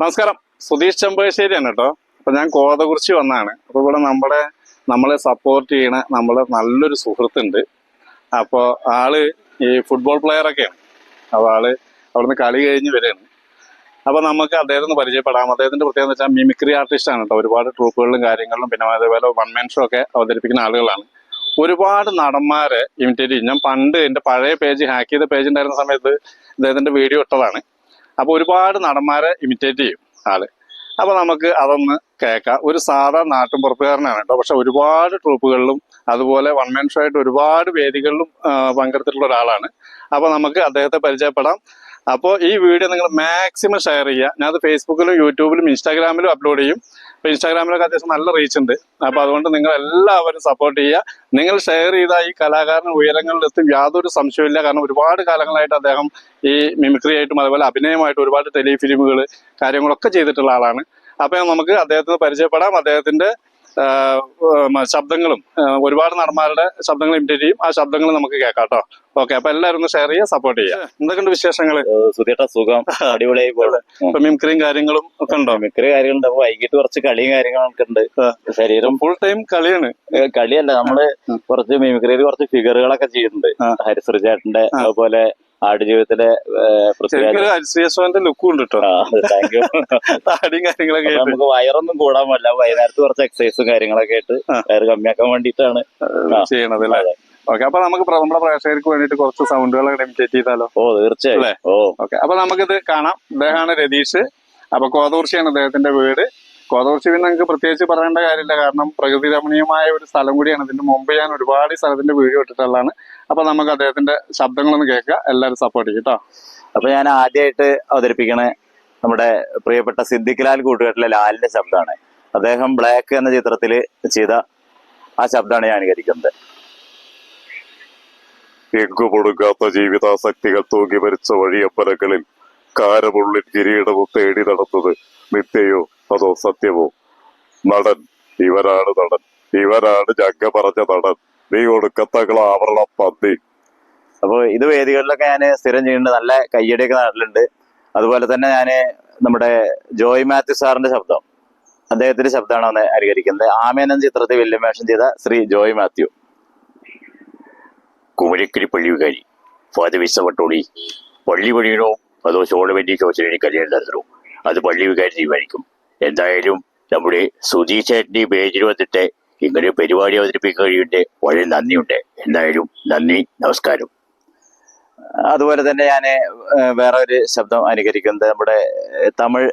നമസ്കാരം. സുധീഷ് ചെമ്പകശ്ശേരിയാണ് കേട്ടോ. അപ്പൊ ഞാൻ കോതകുറിച്ചി വന്നാണ്. അപ്പൊ ഇവിടെ നമ്മുടെ നമ്മളെ സപ്പോർട്ട് ചെയ്യണ നമ്മളെ നല്ലൊരു സുഹൃത്തുണ്ട്. അപ്പോൾ ആൾ ഈ ഫുട്ബോൾ പ്ലെയർ ഒക്കെയാണ്. അപ്പോൾ ആൾ അവിടുന്ന് കളി കഴിഞ്ഞ് വരികയാണ് അപ്പൊ നമുക്ക് അദ്ദേഹത്തെ ഒന്ന് പരിചയപ്പെടാം. അദ്ദേഹത്തിന്റെ പ്രത്യേകത വെച്ചാൽ മിമിക്രി ആർട്ടിസ്റ്റ് ആണ് കേട്ടോ. ഒരുപാട് ട്രൂപ്പുകളിലും കാര്യങ്ങളിലും പിന്നെ അതേപോലെ വൺ മാൻ ഷോ ഒക്കെ അവതരിപ്പിക്കുന്ന ആളുകളാണ്. ഒരുപാട് നടന്മാരെ ഇമിറ്റേറ്റ് ചെയ്യും. ഞാൻ പണ്ട് എന്റെ പഴയ പേജ് ഹാക്ക് ചെയ്ത പേജ് ഉണ്ടായിരുന്ന സമയത്ത് അദ്ദേഹത്തിന്റെ വീഡിയോ ഇട്ടതാണ്. അപ്പൊ ഒരുപാട് നടന്മാരെ ഇമിറ്റേറ്റ് ചെയ്യും ആൾ. അപ്പോൾ നമുക്ക് അതൊന്ന് കേൾക്കാം. ഒരു സാധാ നാട്ടുംപുറത്തുകാരനാണ് കേട്ടോ. പക്ഷെ ഒരുപാട് ട്രൂപ്പുകളിലും അതുപോലെ വൺ മാൻ ഷോ ആയിട്ട് ഒരുപാട് വേദികളിലും പങ്കെടുത്തിട്ടുള്ള ഒരാളാണ്. അപ്പോൾ നമുക്ക് അദ്ദേഹത്തെ പരിചയപ്പെടാം. അപ്പോൾ ഈ വീഡിയോ നിങ്ങൾ മാക്സിമം ഷെയർ ചെയ്യുക. ഞാനത് ഫേസ്ബുക്കിലും യൂട്യൂബിലും ഇൻസ്റ്റാഗ്രാമിലും അപ്ലോഡ് ചെയ്യും. അപ്പോൾ ഇൻസ്റ്റാഗ്രാമിലൊക്കെ അത്യാവശ്യം നല്ല റീച്ച് ഉണ്ട്. അപ്പോൾ അതുകൊണ്ട് നിങ്ങൾ എല്ലാവരും സപ്പോർട്ട് ചെയ്യുക. നിങ്ങൾ ഷെയർ ചെയ്ത ഈ കലാകാരന് ഉയരങ്ങളിലെത്തും യാതൊരു സംശയമില്ല കാരണം ഒരുപാട് കാലങ്ങളായിട്ട് അദ്ദേഹം ഈ മിമിക്രി ആയിട്ടും അതുപോലെ അഭിനയമായിട്ടും ഒരുപാട് ടെലിഫിലിമുകൾ കാര്യങ്ങളൊക്കെ ചെയ്തിട്ടുള്ള ആളാണ്. അപ്പോൾ നമുക്ക് അദ്ദേഹത്തിന് പരിചയപ്പെടാം. ഉം, ശബ്ദങ്ങളും ഒരുപാട് നടന്മാരുടെ ശബ്ദങ്ങൾ ഇമിറ്റേറ്റ് ചെയ്യും. ആ ശബ്ദങ്ങൾ നമുക്ക് കേൾക്കാം കേട്ടോ. ഓക്കെ അപ്പൊ എല്ലാവരും ഒന്ന് ഷെയർ ചെയ്യുക സപ്പോർട്ട് ചെയ്യുക. എന്തൊക്കെയുണ്ട് വിശേഷങ്ങൾ സുധീട്ട സുഖം. അടിപൊളിയായി പോലെ ഇപ്പൊ മിമിക്രിയും കാര്യങ്ങളും ഒക്കെ ഉണ്ടോ? മിമിക്രി കാര്യങ്ങളുണ്ട്. അപ്പൊ വൈകിട്ട് കുറച്ച് കളിയും കാര്യങ്ങളൊക്കെ ഉണ്ട്. ശരീരം ഫുൾ ടൈം കളിയാണ്. കളിയല്ല. നമ്മൾ കുറച്ച് മിമിക്രിയിൽ കുറച്ച് ഫിഗറുകളൊക്കെ ചെയ്യുന്നുണ്ട്. ഹരിശ്രീ ചേട്ടന്റെ അതുപോലെ ആടുജീവിതത്തിലെ ലുക്കും ഉണ്ട് കേട്ടോ താങ്ക് യു താടിയും കാര്യങ്ങളൊക്കെ നമുക്ക് വയറൊന്നും കൂടാൻ പറ്റില്ല വൈകുന്നേരത്ത് കുറച്ച് എക്സസൈസും കാര്യങ്ങളൊക്കെ ആയിട്ട് വയറ് കമ്മിയാക്കാൻ വേണ്ടിയിട്ടാണ്. ചെയ്യണത് അല്ലേ. ഓക്കെ അപ്പൊ നമുക്ക് നമ്മുടെ പ്രേക്ഷകർക്ക് വേണ്ടിയിട്ട് കുറച്ച് സൗണ്ടുകളൊക്കെ ഇമിറ്റേറ്റ് ചെയ്താലോ? ഓ തീർച്ചയായും. ഓക്കെ അപ്പൊ നമുക്കിത് കാണാം. ഇദ്ദേഹമാണ് രതീഷ്. അപ്പൊ കോതൂർച്ചയാണ് അദ്ദേഹത്തിന്റെ വീട്. കോതൂർച്ചി പിന്നെ നിങ്ങൾക്ക് പ്രത്യേകിച്ച് പറയേണ്ട കാര്യമില്ല. കാരണം പ്രകൃതി രമണീയമായ ഒരു സ്ഥലം കൂടിയാണ്. ഇതിന്റെ മുമ്പ് ഞാൻ ഒരുപാട് സ്ഥലത്തിന്റെ വീഡിയോ ഇട്ടിട്ടുള്ളതാണ്. അപ്പൊ നമുക്ക് അദ്ദേഹത്തിന്റെ ശബ്ദങ്ങളൊന്ന് കേൾക്കുക എല്ലാവരും സപ്പോർട്ട് ചെയ്യും കേട്ടോ അപ്പൊ ഞാൻ ആദ്യമായിട്ട് അവതരിപ്പിക്കണ നമ്മുടെ പ്രിയപ്പെട്ട സിദ്ദിഖ് ലാൽ കൂട്ടുകെട്ടിലെ ലാലിന്റെ ശബ്ദമാണ്. അദ്ദേഹം ബ്ലാക്ക് എന്ന ചിത്രത്തിൽ ചെയ്ത ആ ശബ്ദമാണ് ഞാൻ അനുകരിക്കുന്നത്. എങ്കു പൊടുക്കാത്ത ജീവിതാസക്തികൾ തൂങ്ങി മരിച്ച വഴിയപ്പലകളിൽ കാരമുള്ളിൽ കിരീടവും തേടി നടന്നത് നിത്യയോ അതോ സത്യമോ നടൻ ഇവരാണ് നടൻ. ഇവരാണ് ജഗ്ഗ പറഞ്ഞ നടൻ. നീ ഒടുക്കത്തകള ആവരണ പന്തി അപ്പോൾ ഇത് വേദികളിലൊക്കെ ഞാൻ സ്ഥിരം ചെയ്യുന്നുണ്ട്. നല്ല കയ്യടിയൊക്കെ നാട്ടിലുണ്ട് അതുപോലെ തന്നെ ഞാൻ നമ്മുടെ ജോയ് മാത്യു സാറിന്റെ ശബ്ദം. അദ്ദേഹത്തിന്റെ ശബ്ദമാണ് അന്ന് അനുകരിക്കുന്നത്. ആമേനൻ ചിത്രത്തിൽ വില്യം വേഷം ചെയ്ത ശ്രീ ജോയ് മാത്യു. കുമരക്കിരി പള്ളിവികാരി ഫാദർ വിസവട്ടോളി പള്ളി പണിയണോ? അതോ ചോളവേണ്ടി ചോശിനി കല്യാണം നടത്തണോ അത് പള്ളി വികാരി തീരുമാനിക്കും. എന്തായാലും നമ്മുടെ സുധീഷേട്ടന്റെ പേജിൽ വന്നിട്ട് ഇങ്ങനെ പരിപാടി അവതരിപ്പിക്കാൻ കഴിയുണ്ട് വളരെ നന്ദിയുണ്ട്. എന്തായാലും നന്ദി നമസ്കാരം. അതുപോലെ തന്നെ ഞാൻ വേറെ ഒരു ശബ്ദം അനുകരിക്കുന്നത് നമ്മുടെ തമിഴ്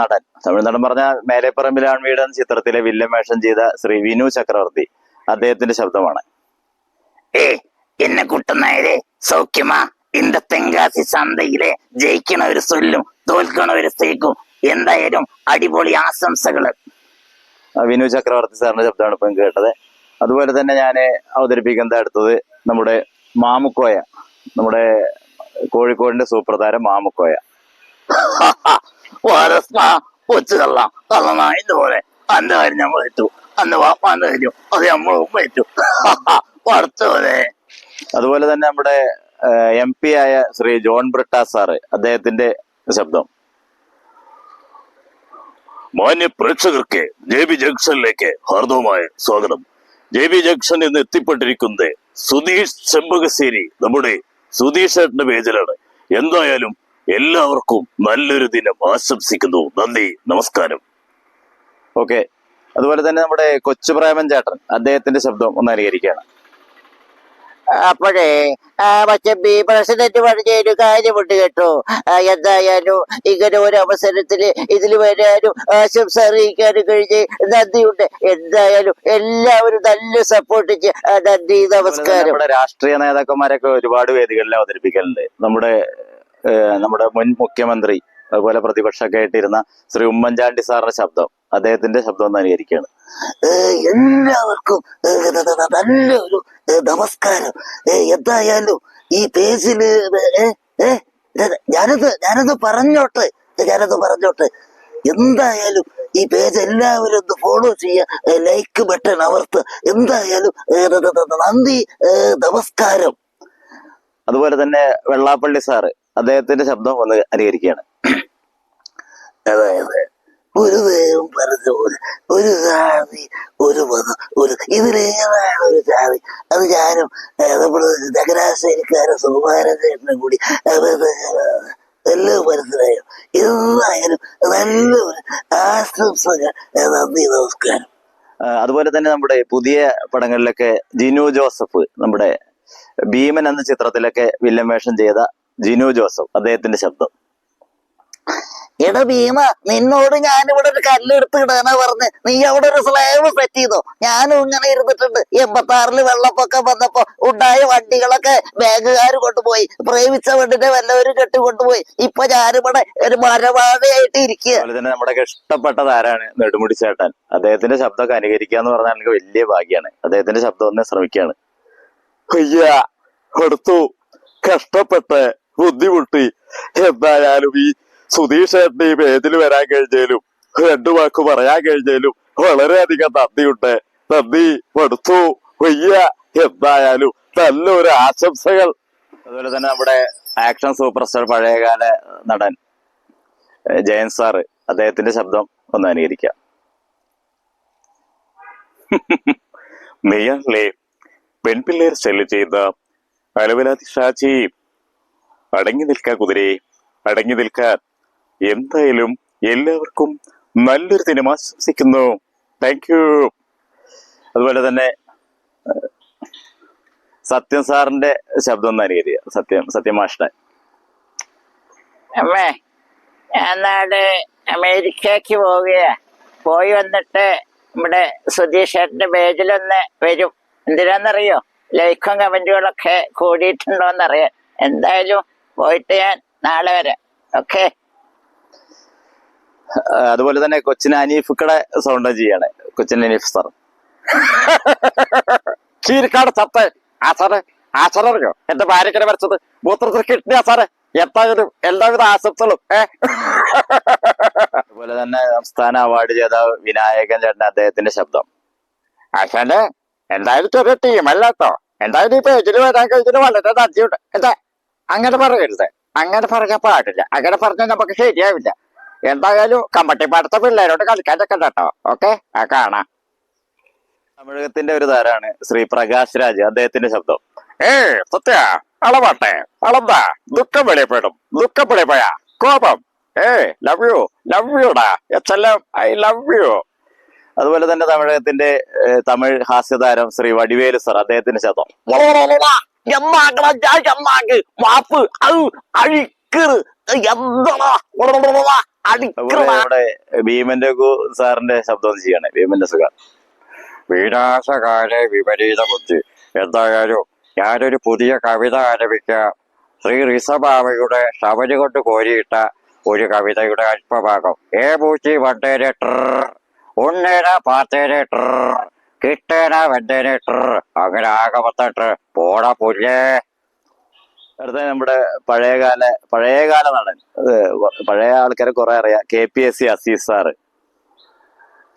നടൻ. തമിഴ് നടൻ പറഞ്ഞ മേലെപ്പറമ്പിൽ ആൺവീട് ചിത്രത്തിലെ വില്ലൻ വേഷം ചെയ്ത ശ്രീ വിനു ചക്രവർത്തി അദ്ദേഹത്തിന്റെ ശബ്ദമാണ്. ഏ എന്നെ കുട്ടുന്നായതേ സൗഖ്യമാ. ഇന്ത തെങ്കാസി ചന്തയിലെ ജയിക്കണ ഒരു സൊല്ലും തോൽക്കണ ഒരു സേക്കും എന്തായാലും അടിപൊളി ആശംസകൾ. ആ, വിനു ചക്രവർത്തി സാറിന്റെ ശബ്ദമാണ് ഇപ്പം കേട്ടത്. അതുപോലെ തന്നെ ഞാൻ അവതരിപ്പിക്കുന്നത് അടുത്തത് നമ്മുടെ മാമുക്കോയ നമ്മുടെ കോഴിക്കോടിന്റെ സൂപ്രധാരം മാമുക്കോയ. കൊച്ചു അന്ന് കാര്യം നമ്മൾ ഏറ്റു. അന്ന് വാപ്പാന്റെ കാര്യം അത് നമ്മൾ ഉമ്മ ഏറ്റു. അതുപോലെ തന്നെ നമ്മുടെ എം പി ആയ ശ്രീ ജോൺ ബ്രിട്ടാസ് സാറ് അദ്ദേഹത്തിന്റെ ശബ്ദം. മാന്യ പ്രേക്ഷകർക്ക് ജെ ബി ജംഗ്ഷനിലേക്ക് ഹാർദവമായ സ്വാഗതം. ജെ ബി ജംഗ്ഷൻ എന്ന് എത്തിപ്പെട്ടിരിക്കുന്നത് സുധീഷ് ചെമ്പകശ്ശേരി നമ്മുടെ സുധീഷ് ഏട്ടന്റെ പേജിലാണ്. എന്തായാലും എല്ലാവർക്കും നല്ലൊരു ദിനം ആശംസിക്കുന്നു. നന്ദി നമസ്കാരം. ഓക്കെ. അതുപോലെ തന്നെ നമ്മുടെ കൊച്ചു പ്രേമൻ ചേട്ടൻ അദ്ദേഹത്തിന്റെ ശബ്ദം ഒന്ന് അനുകരിക്കുകയാണ്. അപ്പോഴേ ബി പ്രസിഡന്റ് പറഞ്ഞ ഒരു കാര്യമുണ്ട് കേട്ടോ. എന്തായാലും ഇങ്ങനെ ഒരു അവസരത്തിൽ ഇതിൽ വരാനും ആശംസ അറിയിക്കാനും കഴിഞ്ഞ് നന്ദിയുണ്ട്. എന്തായാലും എല്ലാവരും നല്ല സപ്പോർട്ട് നന്ദി നമസ്കാരം. നമ്മുടെ രാഷ്ട്രീയ നേതാക്കന്മാരൊക്കെ ഒരുപാട് വേദികളിൽ അവതരിപ്പിക്കലുണ്ട്. നമ്മുടെ നമ്മുടെ മുൻ മുഖ്യമന്ത്രി അതുപോലെ പ്രതിപക്ഷമൊക്കെ ആയിട്ടിരുന്ന ശ്രീ ഉമ്മൻചാണ്ടി സാറിന്റെ ശബ്ദം. അദ്ദേഹത്തിന്റെ ശബ്ദം ഒന്ന് അനുകരിക്കുകയാണ്. എല്ലാവർക്കും നല്ല ഏ, നമസ്കാരം. എന്തായാലും ഈ പേജിൽ ഞാനത് ഞാനത് പറഞ്ഞോട്ടെ ഞാനത് പറഞ്ഞോട്ടെ. എന്തായാലും ഈ പേജ് എല്ലാവരും ഒന്ന് ഫോളോ ചെയ്യ ലൈക്ക് ബട്ടൺ അമർത്ത് എന്തായാലും നന്ദി നമസ്കാരം. അതുപോലെ തന്നെ വെള്ളാപ്പള്ളി സാറ് അദ്ദേഹത്തിന്റെ ശബ്ദം ഒന്ന് അനുകരിക്കുകയാണ്. അതായത് ഒരു ദൈവം പറഞ്ഞ പോലെ ഒരു ജാതി ഒരു മതം ഒരു ഇതിലേതാണ് ഒരു ജാതി അത് ഞാനും നമ്മുടെ നഗരാശ്ശേരിക്കാരും സുകുമാരനും കൂടി എല്ലാം മനസ്സിലായോ? എന്തായാലും നല്ലൊരു ആശംസകൾ നന്ദി നമസ്കാരം. അതുപോലെ തന്നെ നമ്മുടെ പുതിയ പടങ്ങളിലൊക്കെ ജിനു ജോസഫ് നമ്മുടെ ഭീമൻ എന്ന ചിത്രത്തിലൊക്കെ വില്ലൻ വേഷം ചെയ്ത ജിനു ജോസഫ് അദ്ദേഹത്തിന്റെ ശബ്ദം. എടാ ഭീമ നിന്നോട് ഞാനിവിടെ ഒരു കല്ലെടുത്ത് ഇടാനാ പറഞ്ഞ്. നീ അവിടെ ഒരു സ്ലാബ് സെറ്റ് ചെയ്തോ? ഞാനും ഇങ്ങനെ ഇരുന്നിട്ടുണ്ട്. എൺപത്തി ആറിൽ വെള്ളപ്പൊക്കം വന്നപ്പോ ഉണ്ടായ വണ്ടികളൊക്കെ ബാങ്കുകാർ കൊണ്ടുപോയി. പ്രേമിച്ച വണ്ടിന്റെ വല്ലവരും കെട്ടിക്കൊണ്ടുപോയി. ഇപ്പൊ ഞാനിവിടെ ഒരു മരവാഴയായിട്ട് ഇരിക്കുക. തന്നെ നമ്മുടെ ഇഷ്ടപ്പെട്ട താരാണ് നെടുമുടി ചേട്ടൻ. അദ്ദേഹത്തിന്റെ ശബ്ദമൊക്കെ അനുകരിക്കുക എന്ന് പറഞ്ഞാൽ എനിക്ക് വലിയ ഭാഗ്യാണ് അദ്ദേഹത്തിന്റെ ശബ്ദം ഒന്ന് ശ്രമിക്കുകയാണ്. കൊടുത്തു. കഷ്ടപ്പെട്ട് ബുദ്ധിമുട്ടി. എന്തായാലും ഈ സുധീഷ് ഈ പേജിൽ വരാൻ കഴിഞ്ഞാലും രണ്ടു വാക്ക് പറയാൻ കഴിഞ്ഞാലും വളരെയധികം നന്ദിയുണ്ട്. നന്ദി പടുത്തു വയ്യ എന്തായാലും നല്ലൊരു ആശംസകൾ. അതുപോലെ തന്നെ നമ്മുടെ ആക്ഷൻ സൂപ്പർ സ്റ്റാർ പഴയകാല നടൻ ജയൻ സാറ് അദ്ദേഹത്തിന്റെ ശബ്ദം ഒന്ന് അനുകരിക്കാം. നെയ്യാറിലെ പെൺപിള്ളേർ ശല്യം ചെയ്ത അലവലാതി ഷാജി അടങ്ങി നിൽക്കാൻ കുതിരെ അടങ്ങി നിൽക്കാൻ എന്തായാലും എല്ലാവർക്കും നല്ലൊരു ദിനം ആശംസിക്കുന്നു. താങ്ക് യു അതുപോലെ തന്നെ സത്യം സാറിന്റെ ശബ്ദം ഒന്ന് സത്യം സത്യം മാഷ്ടൻ അമ്മേ ഞാൻ നാട് അമേരിക്കക്ക് പോവുകയാ. പോയി വന്നിട്ട് നമ്മുടെ സുധീഷ് പേജിൽ പേജിലൊന്ന് വരും. എന്തിനാന്നറിയോ? ലൈക്കും കമന്റുകളൊക്കെ കൂടിയിട്ടുണ്ടോന്നറിയാം. എന്തായാലും പോയിട്ട് ഞാൻ നാളെ വരാം. ഓക്കെ? അതുപോലെ തന്നെ കൊച്ചിൻ അനീഫുക്കടെ സൗണ്ട് ചെയ്യാണ്. കൊച്ചിൻ അനീഫ് സാർ ചീരിക്കാട് ചത്ത ആ സാറേ ആ സാറേ അറിയോ എന്റെ ഭാര്യക്കനെ വരച്ചത്. മൂത്രത്തിൽ കിട്ടിയ സാറേ എന്തായാലും എല്ലാവിധ ആശംസകളും അതുപോലെ തന്നെ സംസ്ഥാന അവാർഡ് ജേതാവ് വിനായകൻ ചേട്ടൻ അദ്ദേഹത്തിന്റെ ശബ്ദം. ആശാന്റെ എന്തായാലും ചെറിയ ടീം കേട്ടോ എന്തായാലും ഇപ്പൊ ഇതിന് വരാൻ കഴിഞ്ഞത് വളരെ നന്ദിയുണ്ട്. എന്താ? അങ്ങനെ പറയരുത്. അങ്ങനെ പറയാൻ പാടില്ല. അങ്ങനെ പറഞ്ഞാൽ നമുക്ക് ശരിയാവില്ല. എന്തായാലും കമ്പട്ടിപ്പാടത്തെ പിള്ളേരോട് കളിക്കാനൊക്കെ കേട്ടോ ഓക്കെ? ആ കാണാം. തമിഴകത്തിന്റെ ഒരു താരാണ് ശ്രീ പ്രകാശ് രാജ് അദ്ദേഹത്തിന്റെ ശബ്ദം. ഏ സത്യ. അളവാട്ടെ. അളന്താ. ദുഃഖം വെളിപ്പെടും. ദുഃഖം വെളിപ്പോയ കോപം. ഏ love you love യുടാ H L I love you അതുപോലെ തന്നെ തമിഴകത്തിന്റെ തമിഴ് ഹാസ്യതാരം ശ്രീ വടിവേലു സർ അദ്ദേഹത്തിന്റെ ശബ്ദം. എമ്മാക്കണം മാപ്പ് അഴിക്കറ്. എന്താ നമ്മുടെ ഭീമന്റെ സാറിന്റെ ശബ്ദം ചെയ്യണേ ഭീമന്റെ സുഖം. വിനാശകാല വിപരീത ബുദ്ധി. എന്തായാലും ഞാനൊരു പുതിയ കവിത ആരംഭിക്കാം. ശ്രീ ഋഷഭാവയുടെ ശബരി കൊണ്ട് കോരിയിട്ട ഒരു കവിതയുടെ അല്പഭാഗം. ഏ പൂച്ചി വണ്ടേരെ ട്രർ ഉണ്ണേന പാത്തേരെ ട്രർ കിട്ടേന വെണ്ടേനെ ട്രർ അങ്ങനെ ആകെ ട്രർ. പോട പുല്ലേ. അടുത്ത നമ്മുടെ പഴയകാല പഴയകാല നടൻ. പഴയ ആൾക്കാരെ കുറെ അറിയാം. K P S C Azeez sir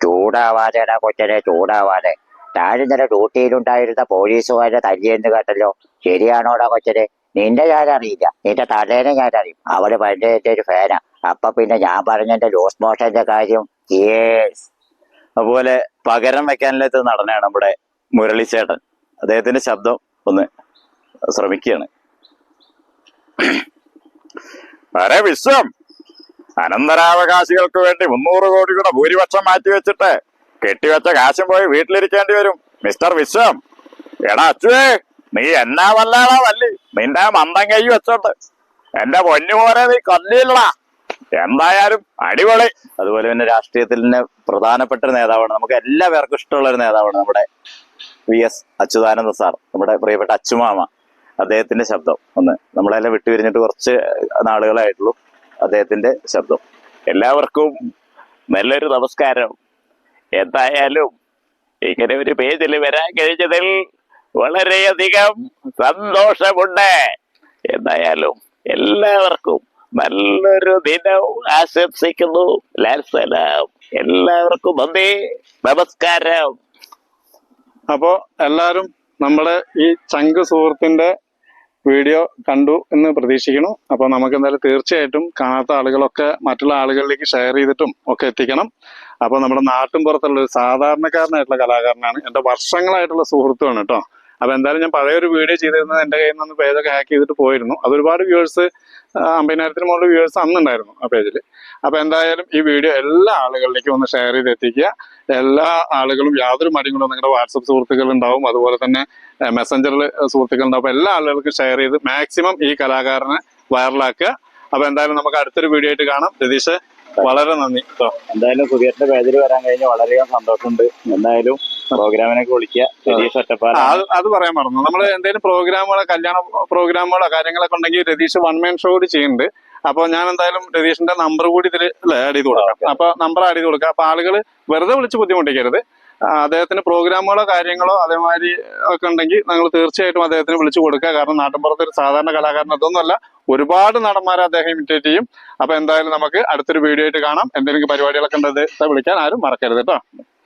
ചൂടാവാതെടാ കൊച്ചനെ ചൂടാവാതെ. താഴെ ഡ്യൂട്ടിയിലുണ്ടായിരുന്ന പോലീസുകാരെ തല്ലിയെന്ന് കേട്ടല്ലോ. ശരിയാണോടാ കൊച്ചനെ? നിന്റെ ഞാൻ അറിയില്ല നിന്റെ തലേനെ ഞാൻ അറിയും അവൾ പഞ്ചായത്തെ ഒരു ഫാനാ അപ്പൊ പിന്നെ ഞാൻ പറഞ്ഞെന്റെ ലൂസ് മോഷന്റെ കാര്യം അതുപോലെ പകരം വെക്കാനില്ലാത്ത നടനാണ് നമ്മുടെ മുരളിച്ചേട്ടൻ അദ്ദേഹത്തിന്റെ ശബ്ദം ഒന്ന് ശ്രമിക്കുകയാണ്. അരെ വിശ്വം അനന്തരാവകാശികൾക്ക് വേണ്ടി മുന്നൂറ് കോടിയുടെ ഭൂരിപക്ഷം മാറ്റിവെച്ചിട്ട് കെട്ടിവെച്ച കാശും പോയി വീട്ടിലിരിക്കേണ്ടി വരും. മിസ്റ്റർ വിശ്വം എടാ അച്ചുവേ നീ എന്നാ വല്ലാടാ വല്ലി നിന്റെ മന്ദം കൈ വെച്ചോണ്ട്. എന്റെ പൊന്നുപോലെ നീ കൊല്ലില്ലടാ. എന്തായാലും അടിപൊളി. അതുപോലെ തന്നെ രാഷ്ട്രീയത്തിൽ തന്നെ പ്രധാനപ്പെട്ട ഒരു നേതാവാണ്. നമുക്ക് എല്ലാ പേർക്കും ഇഷ്ടമുള്ള ഒരു നേതാവാണ് നമ്മുടെ വി എസ് അച്യുതാനന്ദ സാർ. നമ്മുടെ പ്രിയപ്പെട്ട അച്ചുമാമ. അദ്ദേഹത്തിന്റെ ശബ്ദം ഒന്ന്. നമ്മളെല്ലാം വിട്ടുപിരിഞ്ഞിട്ട് കുറച്ച് നാളുകളായിട്ടുള്ളൂ അദ്ദേഹത്തിന്റെ ശബ്ദം. എല്ലാവർക്കും നല്ലൊരു നമസ്കാരം. എന്തായാലും ഇങ്ങനെ ഒരു പേജിൽ വരാൻ കഴിഞ്ഞതിൽ വളരെയധികം സന്തോഷമുണ്ട്. എന്തായാലും എല്ലാവർക്കും നല്ലൊരു ദിനം ആശംസിക്കുന്നു. ലാൽസലാം. എല്ലാവർക്കും നന്ദി. നമസ്കാരം. അപ്പോ എല്ലാരും നമ്മുടെ ഈ ചങ്ക് സുഹൃത്തിന്റെ വീഡിയോ കണ്ടു എന്ന് പ്രതീക്ഷിക്കുന്നു. അപ്പോൾ നമുക്ക് എന്തായാലും തീർച്ചയായിട്ടും കാണാത്ത ആളുകളൊക്കെ മറ്റുള്ള ആളുകളിലേക്ക് ഷെയർ ചെയ്തിട്ടും ഒക്കെ എത്തിക്കണം. അപ്പോൾ നമ്മുടെ നാട്ടിൻ പുറത്തുള്ള ഒരു സാധാരണക്കാരനായിട്ടുള്ള കലാകാരനാണ്. എന്റെ വർഷങ്ങളായിട്ടുള്ള സുഹൃത്തുമാണ് കേട്ടോ. അപ്പോൾ എന്തായാലും ഞാൻ പഴയ ഒരു വീഡിയോ ചെയ്തിരുന്നത് എന്റെ കയ്യിൽ നിന്ന് പേജൊക്കെ ഹാക്ക് ചെയ്തിട്ട് പോയിരുന്നു. അത് ഒരുപാട് വ്യൂവേഴ്സ് അമ്പതിനായിരത്തിന് മുകളിൽ വ്യൂവേഴ്സ് അന്നുണ്ടായിരുന്നു ആ പേജിൽ അപ്പോൾ എന്തായാലും ഈ വീഡിയോ എല്ലാ ആളുകളിലേക്കും ഒന്ന് ഷെയർ ചെയ്ത് എത്തിക്കുക എല്ലാ ആളുകളും യാതൊരു മടികളും നിങ്ങളുടെ വാട്സപ്പ് സുഹൃത്തുക്കൾ ഉണ്ടാവും. അതുപോലെ തന്നെ മെസ്സഞ്ചറിൽ സുഹൃത്തുക്കൾ ഉണ്ടാവും. അപ്പോൾ എല്ലാ ആളുകൾക്കും ഷെയർ ചെയ്ത് മാക്സിമം ഈ കലാകാരനെ വൈറലാക്കുക അപ്പോൾ എന്തായാലും നമുക്ക് അടുത്തൊരു വീഡിയോ ആയിട്ട് കാണാം. രതീഷ് വളരെ നന്ദി. കേട്ടോ എന്തായാലും സുധീറിന്റെ പേജിൽ വരാൻ കഴിഞ്ഞ വളരെയധികം സന്തോഷമുണ്ട്. എന്തായാലും പ്രോഗ്രാമിനെ വിളിക്കുക. രതീഷ് ഒറ്റപ്പാല അത് പറയാൻ മറന്നു. നമ്മൾ എന്തെങ്കിലും പ്രോഗ്രാമുകളോ കല്യാണ പ്രോഗ്രാമുകളോ കാര്യങ്ങളൊക്കെ ഉണ്ടെങ്കിൽ രതീഷ് വൺ മാൻ ഷോ കൂടി ചെയ്യുന്നുണ്ട്. അപ്പൊ ഞാൻ എന്തായാലും രതീഷിന്റെ നമ്പർ കൂടി ഇതിൽ ആഡ് ചെയ്ത് കൊടുക്കാം. അപ്പൊ നമ്പർ ആഡ് ചെയ്ത് കൊടുക്കാം. അപ്പൊ ആളുകൾ വെറുതെ വിളിച്ച് ബുദ്ധിമുട്ടിക്കരുത്. അദ്ദേഹത്തിന് പ്രോഗ്രാമുകളോ കാര്യങ്ങളോ അതേമാതിരി ഒക്കെ ഉണ്ടെങ്കിൽ നിങ്ങൾ തീർച്ചയായിട്ടും അദ്ദേഹത്തിന് വിളിച്ചു കൊടുക്കുക. കാരണം നാട്ടിൻപുറത്ത് ഒരു സാധാരണ കലാകാരൻ അതൊന്നുമല്ല. ഒരുപാട് നടന്മാരെ അദ്ദേഹം ഇമിറ്റേറ്റ് ചെയ്യും. അപ്പൊ എന്തായാലും നമുക്ക് അടുത്തൊരു വീഡിയോ ആയിട്ട് കാണാം. എന്തെങ്കിലും പരിപാടികളൊക്കെ ഉണ്ടത് വിളിക്കാൻ ആരും മറക്കരുത് കേട്ടോ.